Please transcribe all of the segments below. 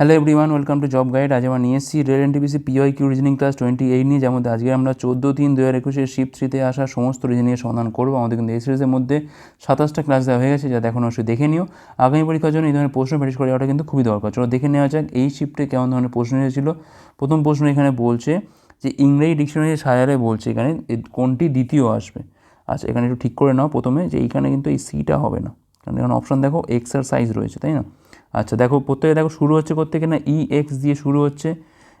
Hello everyone welcome to job guide আজ আমরা নিয়ে এসেছি rail NTPC PY Q reasoning class twenty eight নিয়ে যেমন আজকে আমরা চোদ্দ তিন দু হাজার একুশের শিফট থ্রিতে আসা সমস্ত রিজনিংয়ের সমাধান করব। আমাদের কিন্তু এই সিরিজের মধ্যে সাতাশটা ক্লাস দেওয়া হয়ে গেছে যাতে এখন অবশ্যই দেখে নিও। আগামী পরীক্ষার জন্য এই ধরনের প্রশ্ন প্র্যাকটিস করে যাওয়াটা কিন্তু খুবই দরকার। চলো দেখে নেওয়া যাক এই শিফটে কেমন ধরনের প্রশ্ন এসেছিল। প্রথম প্রশ্ন এখানে বলছে যে ইংরেজি ডিকশনারি সাজারে বলছে এখানে কোনটি দ্বিতীয় আসবে। আচ্ছা এখানে একটু ঠিক করে নাও প্রথমে যে এইখানে কিন্তু এই সিটা হবে না। কারণ এখানে অপশান দেখো এক্সারসাইজ রয়েছে, তাই না? আচ্ছা দেখো, প্রত্যেকে দেখো, শুরু হচ্ছে কোথেকে না ই এক্স দিয়ে শুরু হচ্ছে।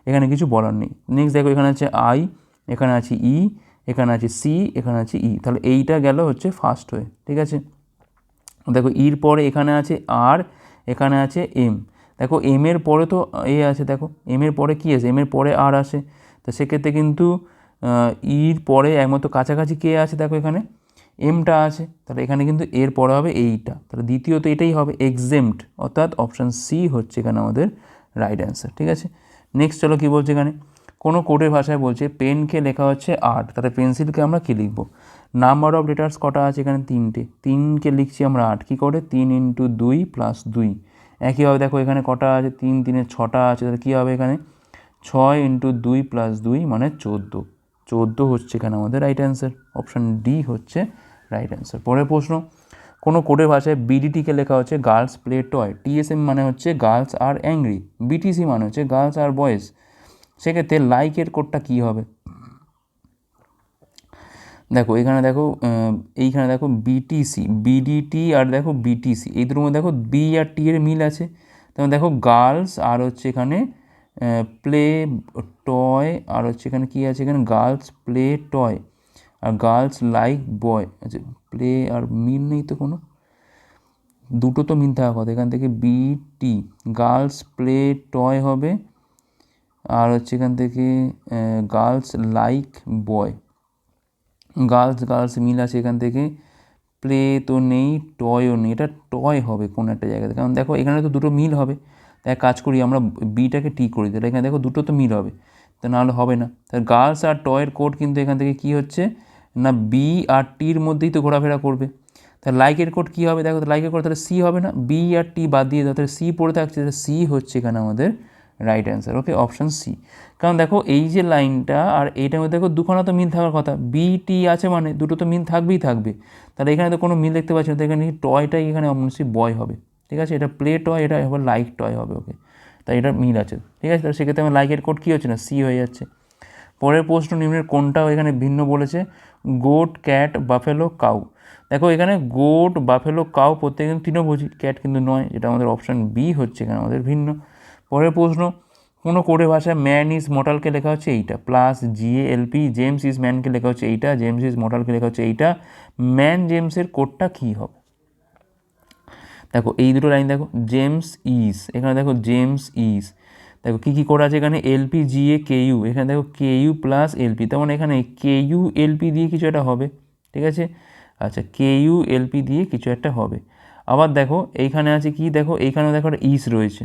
এখানে কিছু বলার নেই। নেক্সট দেখো, এখানে আছে আই এখানে আছে ই এখানে আছে সি এখানে আছে ই তাহলে এইটা গেল হচ্ছে ফার্স্ট হয়ে ঠিক আছে? দেখো ইর পরে এখানে আছে আর এখানে আছে এম দেখো এম এর পরে তো এ আছে, দেখো এম এর পরে কী আছে? এম এর পরে আর আসে। তো সেক্ষেত্রে কিন্তু ইর পরে একমাত্র কাছাকাছি কে আছে, দেখো এখানে? এমটা আছে, তাহলে এখানে কিন্তু এর পরে হবে এইটা তাহলে দ্বিতীয়ত এটাই হবে এক্সেমড অর্থাৎ অপশান সি হচ্ছে এখানে আমাদের রাইট অ্যান্সার ঠিক আছে? নেক্সট চলো কী বলছে এখানে? কোনো কোডের ভাষায় বলছে পেনকে লেখা হচ্ছে আট তাহলে পেন্সিলকে আমরা কী লিখব? নাম্বার অফ লেটার্স কটা আছে এখানে? তিনটে। তিনকে লিখছি আমরা আট, কী করে? তিন ইন্টু দুই প্লাস দুই। একইভাবে দেখো এখানে কটা আছে? তিন তিনের ছটা আছে, তাহলে কী হবে এখানে? ছয় ইন্টু দুই প্লাস দুই মানে চোদ্দ। চোদ্দ হচ্ছে এখানে আমাদের রাইট অ্যান্সার অপশান ডি হচ্ছে রাইট অ্যান্সার পরের প্রশ্ন, কোনো কোডের ভাষায় বিডিটিকে লেখা হচ্ছে গার্লস প্লে টয় টিএসএম মানে হচ্ছে গার্লস আর অ্যাংরি বিটিসি মানে হচ্ছে গার্লস আর বয়েজ সেক্ষেত্রে লাইকের কোডটা কী হবে? দেখো, এখানে দেখো এইখানে দেখো বিটিসি বিডিটি আর দেখো বিটিসি এই দুটোর মধ্যে দেখো বি আর টি এর মিল আছে। তেমন দেখো গার্লস আর হচ্ছে এখানে প্লে টয় আর হচ্ছে এখানে কী আছে? এখানে গার্লস প্লে টয় আর গার্লস লাইক বয় আচ্ছা প্লে আর মিল নেই তো কোনো? দুটো তো মিল থাকা কথা। এখান থেকে B T girls play toy হবে। আর হচ্ছে এখান থেকে girls like boy girls girls মিল আছে এখান থেকে। প্লে তো নেই টয়ও নেই। এটা টয় হবে কোনো একটা জায়গাতে। কারণ দেখো, এখানে তো দুটো মিল হবে। তাই কাজ করি, আমরা বিটাকে টি করি তাহলে এখানে দেখো দুটো তো মিল হবে। তা নাহলে হবে না। তাহলে গার্লস আর টয়ের কোড কিন্তু এখান থেকে কী হচ্ছে? না বি আর টির মধ্যেই তো ঘোরাফেরা করবে। তাহলে লাইকের কোড কী হবে? দেখো লাইকের কোড তাহলে সি হবে না। বি আর টি বাদ দিয়ে দাও তাহলে সি পড়ে থাকছে, তাহলে সি হচ্ছে এখানে আমাদের right answer okay option C কারণ দেখো, এই যে লাইনটা আর এইটার মধ্যে দেখো, দুখানা তো মিল থাকার কথা। বি টি আছে মানে দুটো তো মিল থাকবেই থাকবে। তাহলে এখানে তো কোনো মিল দেখতে পাচ্ছি না। তো এখানে টয়টাই এখানে অবশ্যই বয় হবে। ঠিক আছে? এটা প্লে টয় এটা হবে লাইক টয় হবে ওকে তাই এটা মিল আছে। ঠিক আছে? তাহলে সেক্ষেত্রে আমার লাইকের কোড কী হচ্ছে না? সি হয়ে যাচ্ছে। পরের প্রশ্ন নিম্নের কোনটাও এখানে ভিন্ন বলেছে। Goat, cat, buffalo, cow. দেখো, এখানে গোট, বাফেলো, কাউ প্রত্যেক কিন্তু তৃণভোজী ক্যাট কিন্তু নয়, যেটা আমাদের অপশান বি হচ্ছে এখানে আমাদের ভিন্ন। পরের প্রশ্ন, কোনো কোডের ভাষায় ম্যান ইজ মর্টালকে লেখা হচ্ছে এইটা plus GA LP James is ম্যানকে লেখা হচ্ছে এইটা জেমস ইজ মর্টালকে লেখা হচ্ছে এইটা ম্যান জেমসের কোডটা কী হবে? দেখো, এই দুটো লাইন দেখো জেমস ইজ এখানে দেখো জেমস ইজ দেখো কী কী কোড আছে এখানে? এলপি জিএ কে ইউ এখানে দেখো কে ইউ প্লাস এলপি তেমন এখানে কে ইউ এলপি দিয়ে কিছু একটা হবে। ঠিক আছে? আচ্ছা কে ইউ এলপি দিয়ে কিছু একটা হবে। আবার দেখো, এইখানে আছে কি? দেখো, এইখানেও দেখো একটা ইস রয়েছে।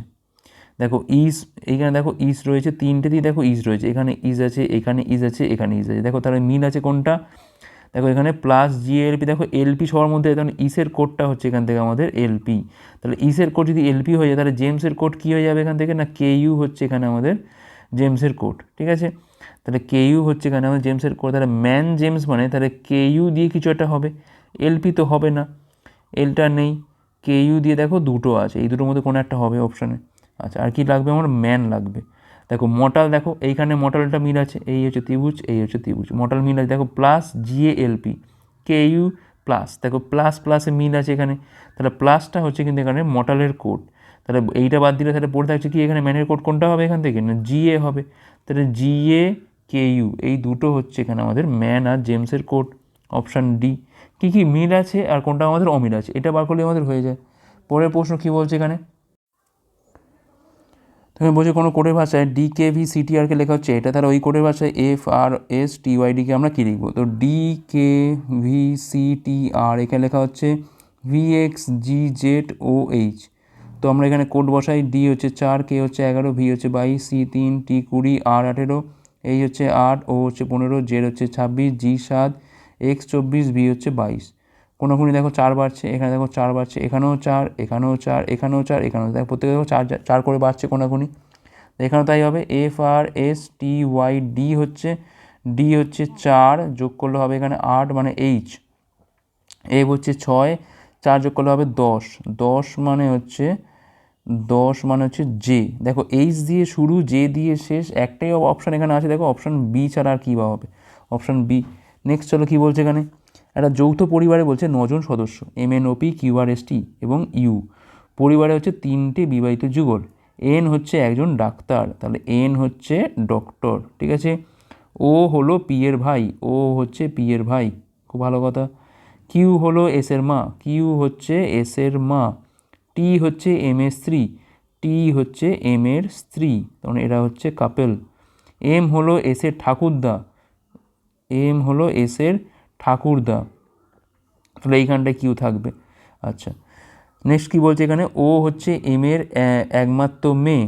দেখো, ইস, এইখানে দেখো ইস রয়েছে। তিনটেতেই দেখো ইস রয়েছে। এখানে ইজ আছে, এখানে ইজ আছে, এখানে ইজ আছে। দেখো, তাহলে মিল আছে কোনটা? দেখো এখানে প্লাস জি এলপি দেখো এলপি সবার মধ্যে তখন ইসের কোডটা হচ্ছে এখান থেকে আমাদের এলপি তাহলে ইসের কোড যদি এলপি হয়ে যায়, তাহলে জেমসের কোড কী হয়ে যাবে এখান থেকে? না কে ইউ হচ্ছে এখানে আমাদের জেমসের কোড ঠিক আছে? তাহলে কে ইউ হচ্ছে এখানে আমাদের জেমসের কোড তাহলে ম্যান জেমস মানে তাহলে কে ইউ দিয়ে কিছু একটা হবে। এলপি তো হবে না। এলটা নেই। কে ইউ দিয়ে দেখো দুটো আছে। এই দুটোর মধ্যে কোনো একটা হবে অপশানে আচ্ছা আর কি লাগবে? আমার ম্যান লাগবে। দেখো মটাল দেখো, এইখানে মটালটা মিল আছে, এই হচ্ছে ত্রিভুজ, এই হচ্ছে ত্রিভুজ। মটাল মিল আছে, দেখো plus GA LP K U plus দেখো প্লাস প্লাসে মিল আছে এখানে। তাহলে প্লাসটা হচ্ছে কিন্তু এখানে মটালের কোড তাহলে এইটা বাদ দিলে তাহলে পড়ে থাকছে কি এখানে ম্যানের কোড কোনটা হবে এখান থেকে? না জিএ হবে। তাহলে জিএ কে ইউ এই দুটো হচ্ছে এখানে আমাদের ম্যান আর জেমসের কোড অপশান ডি কী কী মিল আছে আর কোনটা আমাদের অমিল আছে? এটা বার করলে আমাদের হয়ে যায়। পরের প্রশ্ন কী বলছে এখানে? তুমি বলছো কোনো কোডের ভাষায় ডি কে ভি সিটিআরকে লেখা হচ্ছে, এটা তাহলে ওই কোডের ভাষায় এফ আর এস টি ওয়াইডিকে আমরা কী লিখব? তো D K V C T আর এখানে লেখা হচ্ছে V X G Z O H তো আমরা এখানে কোড বসাই ডি হচ্ছে চার কে হচ্ছে এগারো ভি হচ্ছে বাইশ সি তিন টি কুড়ি আর আঠেরো এই হচ্ছে আট ও হচ্ছে পনেরো জেড হচ্ছে ছাব্বিশ জি সাত এক্স চব্বিশ ভি হচ্ছে বাইশ। কোনোখানি দেখো চার বাড়ছে, এখানে দেখো চার বাড়ছে, এখানেও চার এখানেও চার এখানেও চার, এখানেও দেখো প্রত্যেকে দেখো চার চার করে বাড়ছে কোনোখানি এখানেও তাই হবে F R S T Y D হচ্ছে ডি হচ্ছে চার, যোগ করলে হবে এখানে আট মানে এইচ এফ হচ্ছে ছয়, চার যোগ করলে হবে দশ। দশ মানে হচ্ছে, দশ মানে হচ্ছে জে দেখো এইচ দিয়ে শুরু জে দিয়ে শেষ, একটাই অপশান এখানে আছে, দেখো অপশান বি ছাড়া আর কী বা হবে? অপশান বি নেক্সট চলো কী বলছে এখানে? একটা যৌথ পরিবারে বলছে নজন সদস্য M N OP QR S T এবং ইউ। পরিবারে হচ্ছে তিনটে বিবাহিত যুগল। এন হচ্ছে একজন ডাক্তার, তাহলে এন হচ্ছে ডক্টর, ঠিক আছে? ও হলো পি এর ভাই ও হচ্ছে পি এর ভাই, খুব ভালো কথা। কিউ হলো এস এর মা কিউ হচ্ছে এস এর মা টি হচ্ছে এম এর স্ত্রী টি হচ্ছে এম এর স্ত্রী, তখন এরা হচ্ছে কাপেল এম হলো এস এর ঠাকুরদা এম হলো এস এর ঠাকুরদা তাহলে এইখানটায় কিউ থাকবে। আচ্ছা নেক্সট কী বলছে এখানে? ও হচ্ছে এম এর একমাত্র মেয়ে।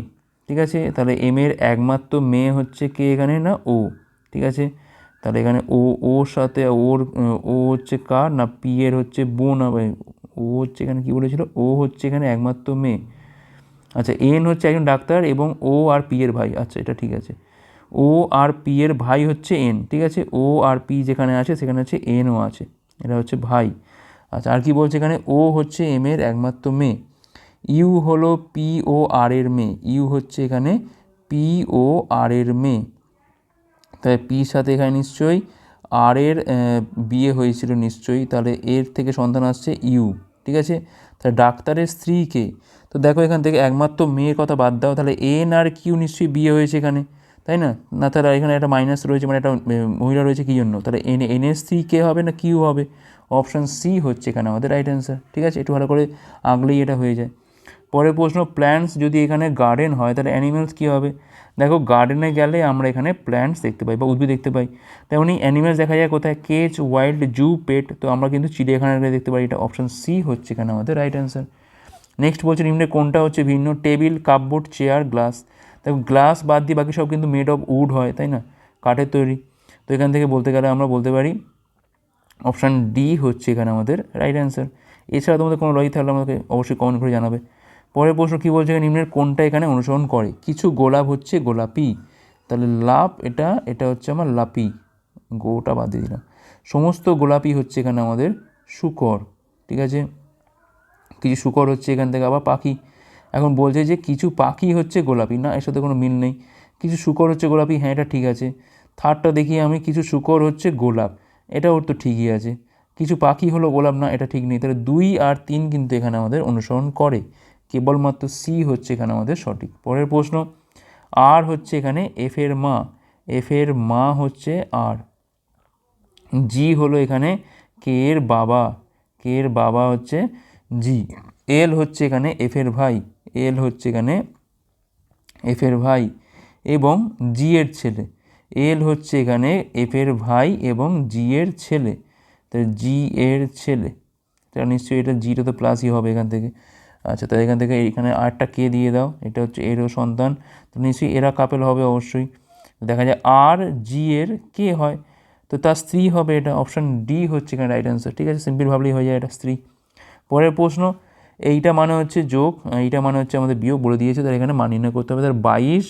ঠিক আছে? তাহলে এম এর একমাত্র মেয়ে হচ্ছে কে এখানে? না, ও। ঠিক আছে? তাহলে এখানে ও ওর সাথে ওর, ও হচ্ছে কার? না, পি এর হচ্ছে বোন ও হচ্ছে এখানে কী বলেছিল? ও হচ্ছে এখানে একমাত্র মেয়ে। আচ্ছা এন হচ্ছে একজন ডাক্তার এবং ও আর পি এর ভাই। আচ্ছা এটা ঠিক আছে। ও আর পি এর ভাই হচ্ছে এন, ঠিক আছে? ও আর পি যেখানে আছে, সেখানে হচ্ছে এনও আছে। এটা হচ্ছে ভাই। আচ্ছা আর কি বলছে এখানে? ও হচ্ছে এম এর একমাত্র মেয়ে। ইউ হলো পি ও আর এর মেয়ে। ইউ হচ্ছে এখানে পি ও আর এর মেয়ে। তাই পির সাথে এখানে নিশ্চয়ই আর এর বিয়ে হয়েছিল নিশ্চয়ই। তাহলে এর থেকে সন্তান আসছে ইউ, ঠিক আছে? তাহলে ডাক্তারের স্ত্রীকে তো দেখো এখান থেকে একমাত্র মেয়ের কথা বাদ দাও। তাহলে এন আর কিউ নিশ্চয়ই বিয়ে হয়েছে এখানে। তাই না? না, তাহলে এখানে একটা মাইনাস রয়েছে মানে একটা মহিলা রয়েছে কী জন্য? তাহলে এন এর স্ত্রী কে হবে না কিউ হবে? অপশান সি হচ্ছে এখানে আমাদের রাইট অ্যান্সার ঠিক আছে? একটু ভালো করে আগলেই এটা হয়ে যায়। পরের প্রশ্ন প্ল্যান্টস যদি এখানে গার্ডেন হয়, তাহলে অ্যানিমেলস কী হবে? দেখো গার্ডেনে গেলে আমরা এখানে প্ল্যান্টস দেখতে পাই বা উদ্ভিদ দেখতে পাই। তেমনি অ্যানিমেলস দেখা যায় কোথায়? কেচ ওয়াইল্ড জু পেট তো আমরা কিন্তু চিড়িয়াখানায় গেলে দেখতে পাই। এটা অপশান সি হচ্ছে এখানে আমাদের রাইট অ্যান্সার নেক্সট বলছে, নিম্নে কোনটা হচ্ছে ভিন্ন? টেবিল কাপবোর্ড চেয়ার গ্লাস দেখো গ্লাস বাদ দিয়ে বাকি সব কিন্তু মেড অফ উড হয়, তাই না? কাঠের তৈরি। তো এখান থেকে বলতে গেলে আমরা বলতে পারি অপশান ডি হচ্ছে এখানে আমাদের রাইট অ্যান্সার এছাড়া তোমাদের কোনো লজিক থাকলে আমাকে অবশ্যই কমেন্ট করে জানাবে। পরের প্রশ্ন কী বলছে নিম্নের কোনটা এখানে অনুসরণ করে? কিছু গোলাপ হচ্ছে গোলাপি। তাহলে লাপ এটা এটা হচ্ছে আমার লাপি। গোটা বাদ দিয়ে দিলাম। সমস্ত গোলাপি হচ্ছে এখানে আমাদের শুকর, ঠিক আছে? কিছু শুকর হচ্ছে এখান থেকে, আবার পাখি। এখন বলছে যে কিছু পাখি হচ্ছে গোলাপি। না, এর সাথে কোনো মিল নেই। কিছু শুকর হচ্ছে গোলাপি। হ্যাঁ এটা ঠিক আছে। থার্ডটা দেখি আমি, কিছু শুকর হচ্ছে গোলাপ। এটা ওর তো ঠিকই আছে। কিছু পাখি হলো গোলাপ। না, এটা ঠিক নেই। তাহলে দুই আর তিন কিন্তু এখানে আমাদের অনুসরণ করে। কেবলমাত্র সি হচ্ছে এখানে আমাদের সঠিক। পরের প্রশ্ন আর হচ্ছে এখানে এফের মা। এফের মা হচ্ছে আর জি হলো এখানে কে এর বাবা। কে এর বাবা হচ্ছে জি এল হচ্ছে এখানে এফের ভাই। এল হচ্ছে এখানে এফ এর ভাই এবং জি এর ছেলে। এল হচ্ছে এখানে এফ এর ভাই এবং জি এর ছেলে। তো জি এর ছেলে। এটা নিশ্চয়ই এটা জিটা তো প্লাসই হবে এখান থেকে। আচ্ছা তো এখান থেকে এখানে আরটা কে দিয়ে দাও? এটা হচ্ছে এরও সন্তান। তো নিশ্চয়ই এরা কাপেল হবে অবশ্যই। দেখা যায় আর জি এর কে হয়? তো তার স্ত্রী হবে এটা। অপশান ডি হচ্ছে এখানে রাইট অ্যান্সার ঠিক আছে সিম্পল ভাবলেই হয়ে যায় এটা, স্ত্রী। পরের প্রশ্ন এইটা মানে হচ্ছে যোগ, এইটা মানে হচ্ছে আমাদের বিয়োগ বলে দিয়েছে, তাহলে এখানে মান নির্ণয় করতে হবে। তাহলে বাইশ,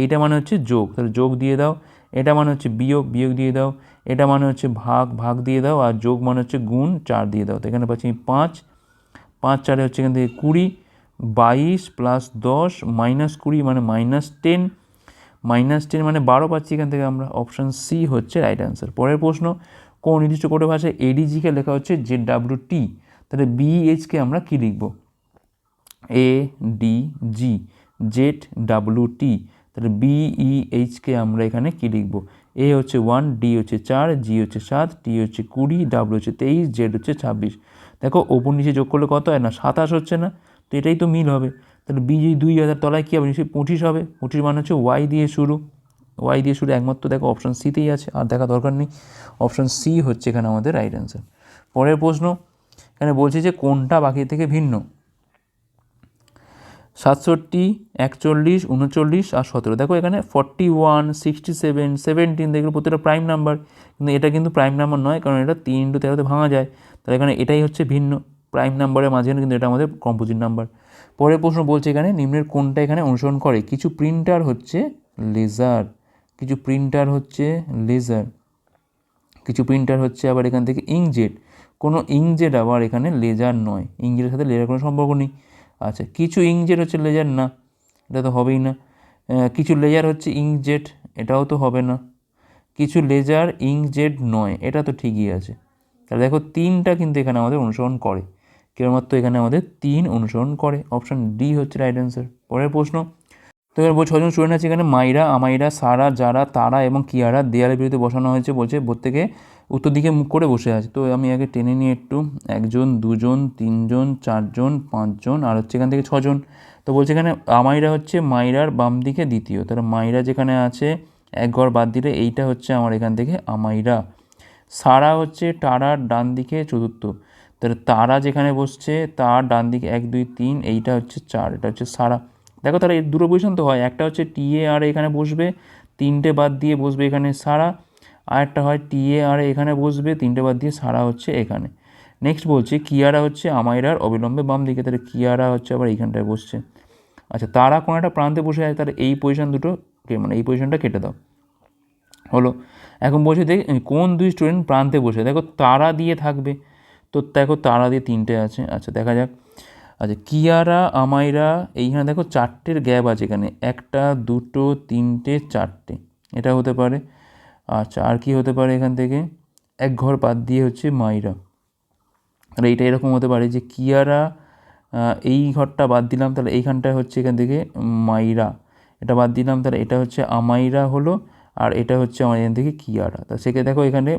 এইটা মানে হচ্ছে যোগ, তাহলে যোগ দিয়ে দাও। এটা মানে হচ্ছে বিয়োগ বিয়োগ দিয়ে দাও। এটা মানে হচ্ছে ভাগ ভাগ দিয়ে দাও। আর যোগ মানে হচ্ছে গুণ, চার দিয়ে দাও। তো এখানে পাচ্ছি পাঁচ। পাঁচ চারে হচ্ছে এখান থেকে কুড়ি, বাইশ প্লাস দশ মাইনাস কুড়ি মানে মাইনাস টেন মাইনাস টেন মানে বারো পাচ্ছি এখান থেকে আমরা। অপশান সি হচ্ছে রাইট অ্যান্সার পরের প্রশ্ন, কোন নির্দিষ্ট কোডের ভাষায় এডিজিকে লেখা হচ্ছে জেড ডাব্লিউ টি তাহলে বিএইচকে আমরা কী লিখব? A D G Z W T তাহলে বিইএইচকে আমরা এখানে কী লিখব? এ হচ্ছে ওয়ান ডি হচ্ছে চার জি হচ্ছে সাত টি হচ্ছে কুড়ি ডাব্লিউ হচ্ছে তেইশ জেড হচ্ছে ছাব্বিশ। দেখো, ওপর নিচে যোগ করলে কত হয়? না, সাতাশ হচ্ছে না। তো এটাই তো মিল হবে। তাহলে বি যদি দুই হাজার তলায় কী হবে? নিশ্চয়ই পঁচিশ হবে। পঁচিশ মানে হচ্ছে ওয়াই দিয়ে শুরু। ওয়াই দিয়ে শুরু একমাত্র দেখো অপশান সিতেই আছে, আর দেখা দরকার নেই। অপশান সি হচ্ছে এখানে আমাদের রাইট অ্যান্সার পরের প্রশ্ন এখানে বলছে যে কোনটা বাকি থেকে ভিন্ন? সাতষট্টি, একচল্লিশ, উনচল্লিশ আর সতেরো। দেখো এখানে forty one sixty seven seventeen দেখল প্রত্যেকটা প্রাইম নাম্বার কিন্তু এটা কিন্তু প্রাইম নাম্বার নয়, কারণ এটা তিন ইন্টু তেরোতে ভাঙা যায়। তাহলে এখানে এটাই হচ্ছে ভিন্ন। প্রাইম নাম্বারের মাঝখানে কিন্তু এটা আমাদের কম্পোজিট নাম্বার পরের প্রশ্ন বলছে এখানে নিম্নের কোনটা এখানে অনুসরণ করে? কিছু প্রিন্টার হচ্ছে লেজার কিছু প্রিন্টার হচ্ছে লেজার কিছু প্রিন্টার হচ্ছে আবার এখান থেকে ইঙ্কজেট কোনো ইঙ্কজেট আবার এখানে লেজার নয়। ইঙ্কজেটের সাথে লেজার কোনো সম্পর্ক নেই। আচ্ছা কিছু ইঙ্কজেট হচ্ছে লেজার না, এটা তো হবেই না। কিছু লেজার হচ্ছে ইঙ্কজেট এটাও তো হবে না। কিছু লেজার ইঙ্কজেট নয়, এটা তো ঠিকই আছে। তাহলে দেখো তিনটা কিন্তু এখানে আমাদের অনুসরণ করে। কেবলমাত্র এখানে আমাদের তিন অনুসরণ করে। অপশান ডি হচ্ছে রাইট অ্যান্সার পরের প্রশ্ন। তো এবার বলছে ছজন স্টুডেন্ট আছে এখানে। মাইরা, আমাইরা, সারা, যারা, তারা এবং কিয়ারা দেয়ালের বিরুদ্ধে বসানো হয়েছে বলছে, প্রত্যেকে উত্তর দিকে মুখ করে বসে আছে। তো আমি আগে টেনে নিয়ে একটু। একজন, দুজন, তিনজন, চারজন, পাঁচজন আর হচ্ছে এখান থেকে ছজন। তো বলছে এখানে আমাইরা হচ্ছে মাইরার বাম দিকে দ্বিতীয়। তাহলে মাইরা যেখানে আছে, এক ঘর বাদ দিলে এইটা হচ্ছে আমার এখান থেকে আমাইরা। সারা হচ্ছে টারার ডান দিকে চতুর্থ। তাহলে তারা যেখানে বসছে, তার ডান দিকে এক, দুই, তিন, এইটা হচ্ছে চার, এটা হচ্ছে সারা। দেখো তাহলে এর দুটো পজিশন তো হয়। একটা হচ্ছে টিএ আর এখানে বসবে, তিনটে বাদ দিয়ে বসবে এখানে সারা। আর একটা হয় টিএ, আর এখানে বসবে, তিনটে বাদ দিয়ে সারা হচ্ছে এখানে। নেক্সট বলছে, কিয়ারা হচ্ছে আমাইরার অবিলম্বে বাম দিকে। তাহলে কিয়ারা হচ্ছে আবার এইখানটায় বসছে। আচ্ছা তারা কোনো একটা প্রান্তে বসে আছে, তাহলে এই পজিশন দুটো মানে এই পজিশনটা কেটে দাও। হলো, এখন বলছে, দেখ, কোন দুই স্টুডেন্ট প্রান্তে বসে দেখো, তারা দিয়ে থাকবে। তো দেখো, তারা দিয়ে তিনটে আছে। আচ্ছা দেখা যাক। আচ্ছা কিয়ারা, আমাইরা, এইখানে দেখো চারটের গ্যাপ আছে এখানে। একটা, দুটো, তিনটে, চারটে। এটা হতে পারে। আচ্ছা আর কি হতে পারে এখান থেকে? এক ঘর বাদ দিয়ে হচ্ছে মাইরা। তাহলে এইটা এরকম হতে পারে যে কিয়ারা এই ঘরটা বাদ দিলাম, তাহলে এইখানটা হচ্ছে এখান থেকে মাইরা। এটা বাদ দিলাম, তাহলে এটা হচ্ছে আমাইরা হলো, আর এটা হচ্ছে আমার এখান থেকে কিয়ারা। তা সেক্ষেত্রে দেখো এখানে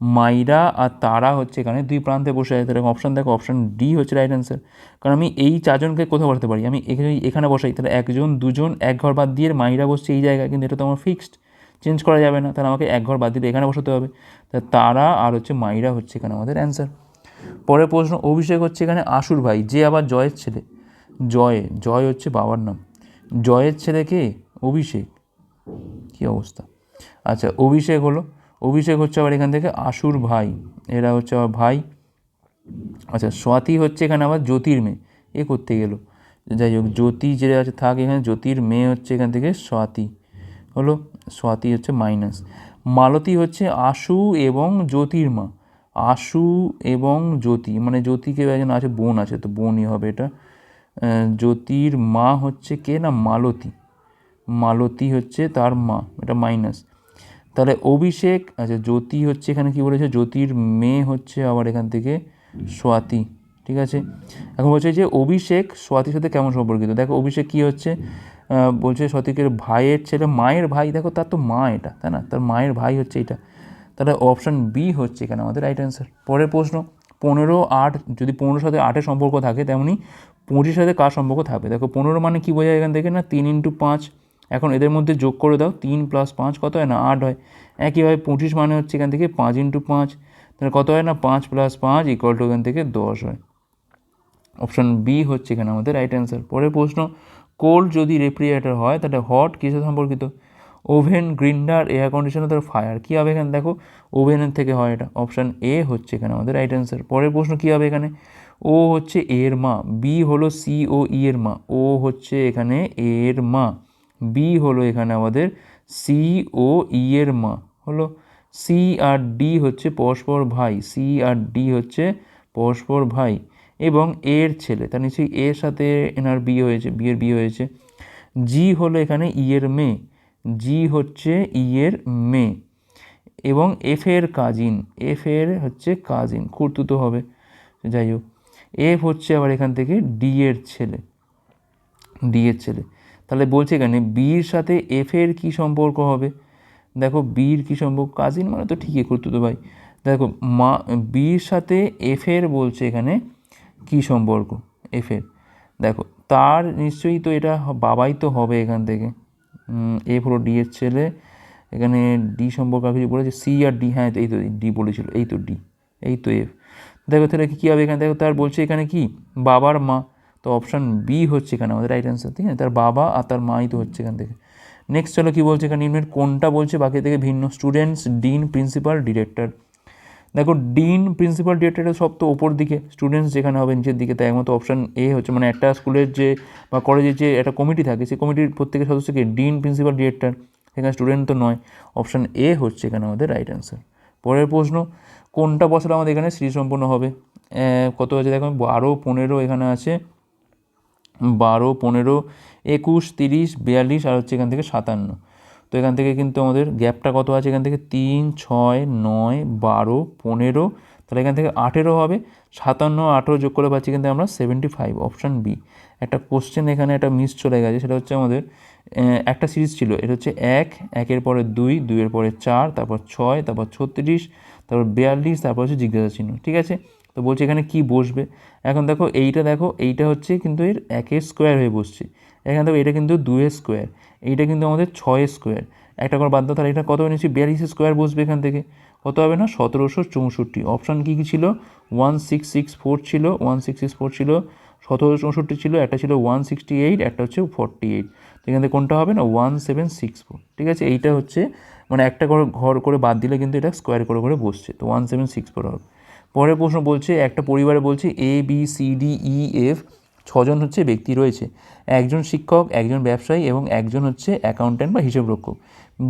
মাইরা আর তারা হচ্ছে এখানে দুই প্রান্তে বসে আছে। তাহলে অপশান দেখো অপশান ডি হচ্ছে রাইট অ্যান্সার কারণ আমি এই চারজনকে কোথাও বসাতে পারি। আমি এখানে এখানে বসাই, তাহলে একজন, দুজন, এক ঘর বাদ দিয়ে মাইরা বসছে এই জায়গায়, কিন্তু এটা তো আমার ফিক্সড চেঞ্জ করা যাবে না। তাহলে আমাকে এক ঘর বাদ দিলে এখানে বসাতে হবে। তা তারা আর হচ্ছে মাইরা হচ্ছে এখানে আমাদের অ্যান্সার পরের প্রশ্ন, অভিষেক হচ্ছে এখানে আশুর ভাই, যে আবার জয়ের ছেলে। জয় জয় হচ্ছে বাবার নাম। জয়ের ছেলে কে? অভিষেক। কী অবস্থা? আচ্ছা অভিষেক হলো, অভিষেক হচ্ছে আবার এখান থেকে আশুর ভাই। এরা হচ্ছে আবার ভাই। আচ্ছা স্বাতি হচ্ছে এখানে আবার জ্যোতির মেয়ে। এ করতে গেলো। যাই হোক, জ্যোতি যেটা আছে থাক এখানে, জ্যোতির মেয়ে হচ্ছে এখান থেকে স্বাতি। হলো স্বাতি হচ্ছে মাইনাস মালতী হচ্ছে আশু এবং জ্যোতির মা আশু এবং জ্যোতি মানে জ্যোতিকে একজন আছে, বোন আছে, তো বোনই হবে এটা। জ্যোতির মা হচ্ছে কে না? মালতী। মালতী হচ্ছে তার মা, এটা মাইনাস তাহলে অভিষেক আচ্ছা জ্যোতি হচ্ছে এখানে কি বলেছে? জ্যোতির মেয়ে হচ্ছে আবার এখান থেকে স্বাতি, ঠিক আছে? এখন বলছে যে অভিষেক স্বাতির সাথে কেমন সম্পর্কিত? দেখো অভিষেক কি হচ্ছে? বলছে স্বাতিকের ভাইয়ের ছেলে, মায়ের ভাই, দেখো তার তো মা এটা, তাই না? তার মায়ের ভাই হচ্ছে এটা। তাহলে অপশান বি হচ্ছে এখানে আমাদের রাইট অ্যান্সার পরের প্রশ্ন, পনেরো আট, যদি পনেরোর সাথে আটের সম্পর্ক থাকে, তেমনি পঁচিশের সাথে কার সম্পর্ক থাকবে? দেখো পনেরো মানে কী বোঝায় এখান থেকে না? তিন ইন্টু পাঁচ। এখন এদের মধ্যে যোগ করে দাও, তিন প্লাস পাঁচ কত হয় না? আট হয়। একইভাবে পঁচিশ মানে হচ্ছে এখান থেকে পাঁচ ইন্টু পাঁচ। তাহলে কত হয় না? পাঁচ প্লাস পাঁচ ইকুয়াল টু এখান থেকে দশ হয়। অপশন বি হচ্ছে এখানে আমাদের রাইট অ্যান্সার পরের প্রশ্ন কোল্ড যদি রেফ্রিজারেটর হয়, তাহলে হট কিসের সম্পর্কিত? ওভেন গ্রিন্ডার, এয়ার কন্ডিশনার তার ফায়ার। কী হবে এখানে? দেখো, ওভেনের থেকে হয় এটা। অপশান এ হচ্ছে এখানে আমাদের রাইট অ্যান্সার পরের প্রশ্ন কী হবে এখানে? ও হচ্ছে এর মা বি হলো সি ও ই এর মা ও হচ্ছে এখানে এর মা বি হলো এখানে আমাদের সি ও ই এর মা হলো সি আর ডি হচ্ছে পরস্পর ভাই, সি আর ডি হচ্ছে পরস্পর ভাই। এবং এর ছেলে, তার নিশ্চয়ই এর সাথে এনার বিয়ে হয়েছে, বিয়ের বিয়ে হয়েছে। জি হলো এখানে ই এর মেয়ে। জি হচ্ছে ই এর মেয়ে। এবং এফ এর কাজিন, এফ এর হচ্ছে কাজিন খুঁড়তুতো হবে। যাই হোক, এফ হচ্ছে আবার এখান থেকে ডি এর ছেলে, ডি এর ছেলে। তাহলে বলছে এখানে বির সাথে এফ এর কী সম্পর্ক হবে? দেখো, বির কী সম্পর্ক? কাজিন মানে তো ঠিকই, করতো তো ভাই। দেখো, মা, বির সাথে এফ এর বলছে এখানে কী সম্পর্ক? এফ এর। দেখো, তার নিশ্চয়ই তো এটা বাবাই তো হবে এখান থেকে। এফ হলো ডি এর ছেলে। এখানে ডি সম্পর্কে কিছু বলেছে? সি আর ডি হ্যাঁ এই তো ডি বলেছিল, এই তো ডি এই তো এফ দেখো, তাহলে কী হবে এখানে? দেখো, তার বলছে এখানে কি? বাবার মা। তো অপশান বি হচ্ছে এখানে আমাদের রাইট অ্যান্সার ঠিক আছে? তার বাবা আর তার মাই তো হচ্ছে এখান থেকে। নেক্সট চলো কী বলছে এখানে? নিম্নের কোনটা বলছে? বাকি থেকে ভিন্ন। স্টুডেন্টস ডিন প্রিন্সিপাল ডিরেক্টর দেখো ডিন প্রিন্সিপাল ডিরেক্টর সব তো ওপর দিকে স্টুডেন্টস যেখানে হবে নিচের দিকে, তাই একমাত্র অপশান এ হচ্ছে মানে একটা স্কুলের যে বা কলেজের যে একটা কমিটি থাকে, সেই কমিটির প্রত্যেকের সদস্যকে ডিন প্রিন্সিপাল ডিরেক্টর এখানে স্টুডেন্ট তো নয়। অপশান এ হচ্ছে এখানে আমাদের রাইট অ্যান্সার পরের প্রশ্ন, কোনটা বছর আমাদের এখানে সম্পন্ন হবে? কত আছে? দেখো, বারো, পনেরো এখানে আছে। বারো, পনেরো, একুশ, তিরিশ, বিয়াল্লিশ, আর হচ্ছে এখান থেকে সাতান্ন। তো এখান থেকে কিন্তু আমাদের গ্যাপটা কত আছে? এখান থেকে তিন, ছয়, নয়, বারো, পনেরো, তাহলে এখান থেকে আঠেরো হবে। সাতান্ন, আঠেরো যোগ করে পাচ্ছি কিন্তু আমরা সেভেন্টি ফাইভ অপশান বি একটা কোশ্চেন এখানে একটা মিস চলে গেছে, সেটা হচ্ছে আমাদের একটা সিরিজ ছিল, এটা হচ্ছে এক, একের পরে দুই, দুইয়ের পরে চার, তারপর ছয়, তারপর ছত্রিশ, তারপর বিয়াল্লিশ, তারপর হচ্ছে জিজ্ঞাসা চিহ্ন, ঠিক আছে? তো বলছে এখানে কি বসবে? এখন দেখো, এইটা দেখো, এইটা হচ্ছে কিন্তু এর একের স্কোয়ার হয়ে বসছে। এখানে দেখো এটা কিন্তু দুয়ের স্কোয়ার এইটা কিন্তু আমাদের ছয় স্কোয়ার একটা করে বাদ দাও, তাহলে এটা কত নিচ্ছি বিয়াল্লিশ স্কোয়ার বসবে এখান থেকে। কত হবে না? সতেরোশো চৌষট্টি। অপশান কী কী ছিল? ওয়ান সিক্স সিক্স ফোর ছিল ওয়ান সিক্স সিক্স ফোর ছিল, সতেরোশো চৌষট্টি ছিল, একটা ছিল ওয়ান সিক্সটি এইট একটা হচ্ছে ফর্টি এইট তো এখান থেকে কোনটা হবে না? ওয়ান সেভেন সিক্স ফোর ঠিক আছে? এইটা হচ্ছে মানে একটা করে ঘর করে বাদ দিলে কিন্তু এটা স্কোয়ার করে করে বসছে। তো ওয়ান সেভেন সিক্স ফোর হবে। পরের প্রশ্ন বলছে, একটা পরিবারে বলছে A B C D E F ছজন হচ্ছে ব্যক্তি রয়েছে। একজন শিক্ষক, একজন ব্যবসায়ী এবং একজন হচ্ছে অ্যাকাউন্ট্যান্ট বা হিসাবরক্ষক।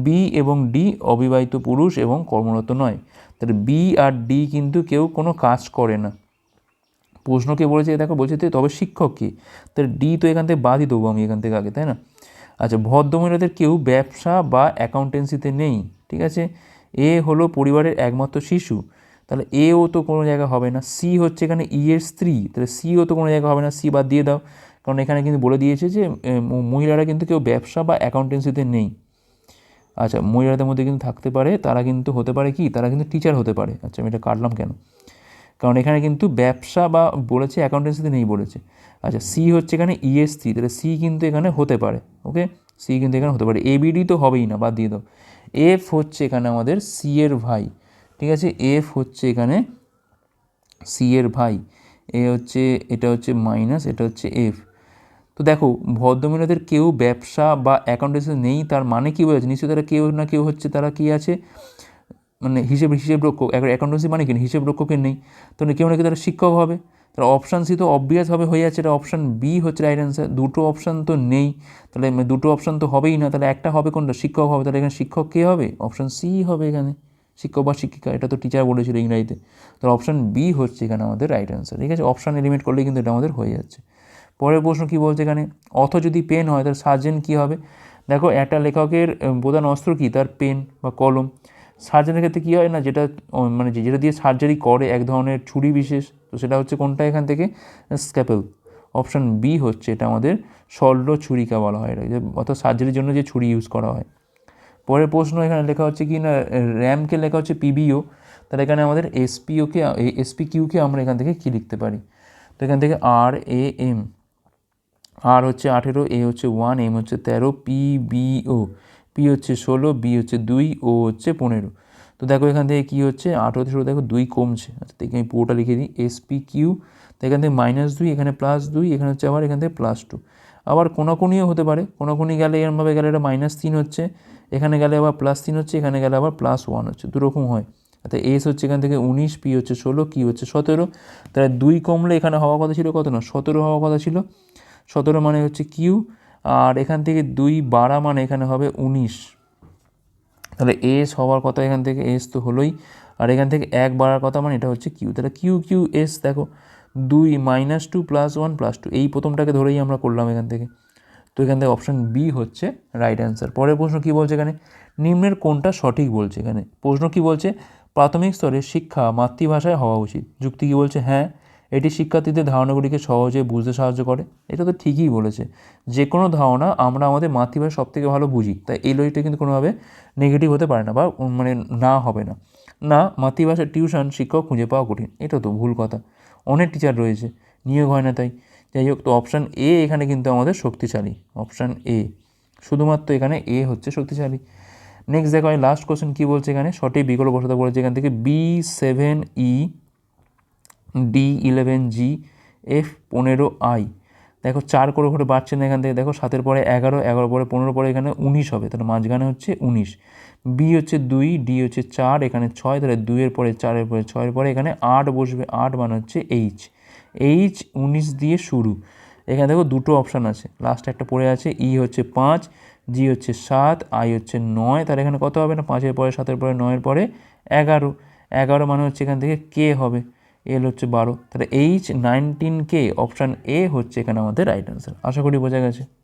বি এবং ডি অবিবাহিত পুরুষ এবং কর্মরত নয়। তাহলে বি আর ডি কিন্তু কেউ কোনো কাজ করে না। প্রশ্নকে বলেছে দেখো বলছে, তবে শিক্ষক কি? তাহলে ডি তো এখান থেকে বাদই দেবো আমি এখান থেকে আগে, তাই না? আচ্ছা ভদ্রমহিলাদের কেউ ব্যবসা বা অ্যাকাউন্টেন্সিতে নেই, ঠিক আছে? এ হলো পরিবারের একমাত্র শিশু। তাহলে এও তো কোনো জায়গা হবে না। সি হচ্ছে এখানে ই এর স্ত্রী। তাহলে সিও তো কোনো জায়গা হবে না। সি বাদ দিয়ে দাও। কারণ এখানে কিন্তু বলে দিয়েছে যে মহিলারা কিন্তু কেউ ব্যবসা বা অ্যাকাউন্টেন্সিতে নেই। আচ্ছা মহিলাদের মধ্যে কিন্তু থাকতে পারে, তারা কিন্তু হতে পারে কি? তারা কিন্তু টিচার হতে পারে। আচ্ছা আমি এটা কাটলাম কেন? কারণ এখানে কিন্তু ব্যবসা বা বলেছে অ্যাকাউন্টেন্সিতে নেই বলেছে। আচ্ছা সি হচ্ছে এখানে ইএসসি তাহলে সি কিন্তু এখানে হতে পারে। ওকে? সি কিন্তু এখানে হতে পারে। এবিডি তো হবেই না। বাদ দিয়ে দাও। এফ হচ্ছে এখানে আমাদের সি এর ভাই। ঠিক আছে? এফ হচ্ছে এখানে সি এর ভাই। এ হচ্ছে, এটা হচ্ছে মাইনাস এটা হচ্ছে এফ তো দেখো, ভদ্রমহিলাদের কেউ ব্যবসা বা অ্যাকাউন্টেন্সি নেই, তার মানে কী বোঝাচ্ছে? নিশ্চয়ই তারা কেউ না কেউ হচ্ছে, তারা কি আছে? মানে হিসেব হিসেব রক্ষক। অ্যাকাউন্টেন্সি মানে কি? হিসেব রক্ষকের নেই। তাহলে কেউ না কেউ তারা শিক্ষক হবে। তাহলে অপশান সি তো অবভিয়াস হবে, হয়ে যাচ্ছে। এটা অপশান বি হচ্ছে রাইট অ্যান্সার দুটো অপশান তো নেই। তাহলে দুটো অপশান তো হবেই না। তাহলে একটা হবে কোনটা? শিক্ষক হবে। তাহলে এখানে শিক্ষক কে হবে? অপশান সি হবে এখানে। শিক্ষক বা শিক্ষিকা, এটা তো টিচার বলেছিল ইংরাজিতে। তাহলে অপশান বি হচ্ছে এখানে আমাদের রাইট অ্যান্সার ঠিক আছে? অপশান এলিমিট করলে কিন্তু এটা আমাদের হয়ে যাচ্ছে। পরের প্রশ্ন কী বলছে এখানে? অথ যদি পেন হয়, তাহলে সার্জেন কী হবে? দেখো, একটা লেখকের প্রধান অস্ত্র কী? তার পেন বা কলম। সার্জেনের ক্ষেত্রে কী হয় না, যেটা মানে যেটা দিয়ে সার্জারি করে, এক ধরনের ছুরি বিশেষ, তো সেটা হচ্ছে কোনটা এখান থেকে? স্ক্যাপেল অপশান বি হচ্ছে এটা আমাদের শল্য ছুরিকা বলা হয়, এটা অর্থাৎ সার্জারির জন্য যে ছুরি ইউজ করা হয়। পরের প্রশ্ন এখানে লেখা হচ্ছে কি না, র্যামকে লেখা হচ্ছে পিবিও, তাহলে এখানে আমাদের এসপিওকে এসপি কিউকে আমরা এখান থেকে কী লিখতে পারি? তো এখান থেকে আর এ এম, আর হচ্ছে আঠেরো, এ হচ্ছে ওয়ান, এম হচ্ছে তেরো পি বি পি হচ্ছে ষোলো, বি হচ্ছে দুই, ও হচ্ছে পনেরো। তো দেখো এখান থেকে কী হচ্ছে আঠেরোতে ষোলো দেখো দুই কমছে। আচ্ছা দেখি আমি পুরোটা লিখে দিই এস পি কিউ তো এখান থেকে মাইনাস দুই, এখানে প্লাস দুই, এখানে হচ্ছে আবার এখান থেকে প্লাস টু আবার কোনাকুনিও হতে পারে, কোনাকুনি গেলে এরমভাবে গেলে এটা মাইনাস তিন হচ্ছে এখানে গেলে আবার প্লাস তিন হচ্ছে, এখানে গেলে আবার প্লাস ওয়ান হচ্ছে দুরকম হয়। অর্থাৎ এস হচ্ছে এখান থেকে উনিশ পি হচ্ছে ষোলো কি হচ্ছে সতেরো। তাহলে দুই কমলে এখানে হওয়ার কথা ছিল কত না? সতেরো হওয়ার কথা ছিল। সতেরো মানে হচ্ছে কিউ আর এখান থেকে দুই বাড়া মানে এখানে হবে উনিশ। তাহলে এস হওয়ার কথা এখান থেকে এস তো হলোই, আর এখান থেকে এক বাড়ার কথা মানে এটা হচ্ছে কিউ তাহলে কিউ কিউ এস দেখো, দুই minus two plus one plus two এই প্রথমটাকে ধরেই আমরা করলাম এখান থেকে। তো এখান থেকে অপশান বি হচ্ছে রাইট অ্যান্সার পরের প্রশ্ন কী বলছে এখানে? নিম্নের কোনটা সঠিক বলছে এখানে? প্রশ্ন কী বলছে? প্রাথমিক স্তরে শিক্ষা মাতৃভাষায় হওয়া উচিত। যুক্তি কী বলছে? হ্যাঁ এটি শিক্ষার্থীদের ধারণাগুলিকে সহজে বুঝতে সাহায্য করে। এটা তো ঠিকই বলেছে। যে কোনো ধারণা আমরা আমাদের মাতৃভাষা সব থেকে ভালো বুঝি, তাই এই লজিকটা কিন্তু কোনোভাবে নেগেটিভ হতে পারে না বা মানে না হবে না। না মাতৃভাষার টিউশন শিক্ষক খুঁজে পাওয়া কঠিন। এটা তো ভুল কথা। অনেক টিচার রয়েছে। নিয়োগ হয় না তাই। যাই হোক তো অপশান এ এখানে কিন্তু আমাদের শক্তিশালী। অপশান এ শুধুমাত্র এখানে এ হচ্ছে শক্তিশালী। নেক্সট দেখো আমি লাস্ট কোশ্চেন কী বলছে এখানে? সঠিক বিকল্প বসাতে বলেছে এখান থেকে B seven E D eleven G F পনেরো আই দেখো, চার করে করে বাড়ছে না এখান থেকে। দেখো, সাতের পরে এগারো এগারো পরে পনেরো, পরে এখানে উনিশ হবে। তাহলে মাঝখানে হচ্ছে উনিশ। বি হচ্ছে দুই ডি হচ্ছে চার, এখানে ছয়, তাহলে দুইয়ের পরে চারের পরে ছয়ের পরে এখানে আট বসবে। আট মানে হচ্ছে এইচ এইচ উনিশ দিয়ে শুরু। এখানে দেখো দুটো অপশান আছে। লাস্ট একটা পড়ে আছে ই হচ্ছে পাঁচ জি হচ্ছে সাত আই হচ্ছে নয়। তাহলে এখানে কত হবে না? পাঁচের পরে, সাতের পরে, নয়ের পরে এগারো। এগারো মানে হচ্ছে এখান থেকে কে হবে। এল হচ্ছে বারো। তাহলে H nineteen K option A হচ্ছে এখানে আমাদের রাইট অ্যান্সার আশা করি বোঝা গেছে।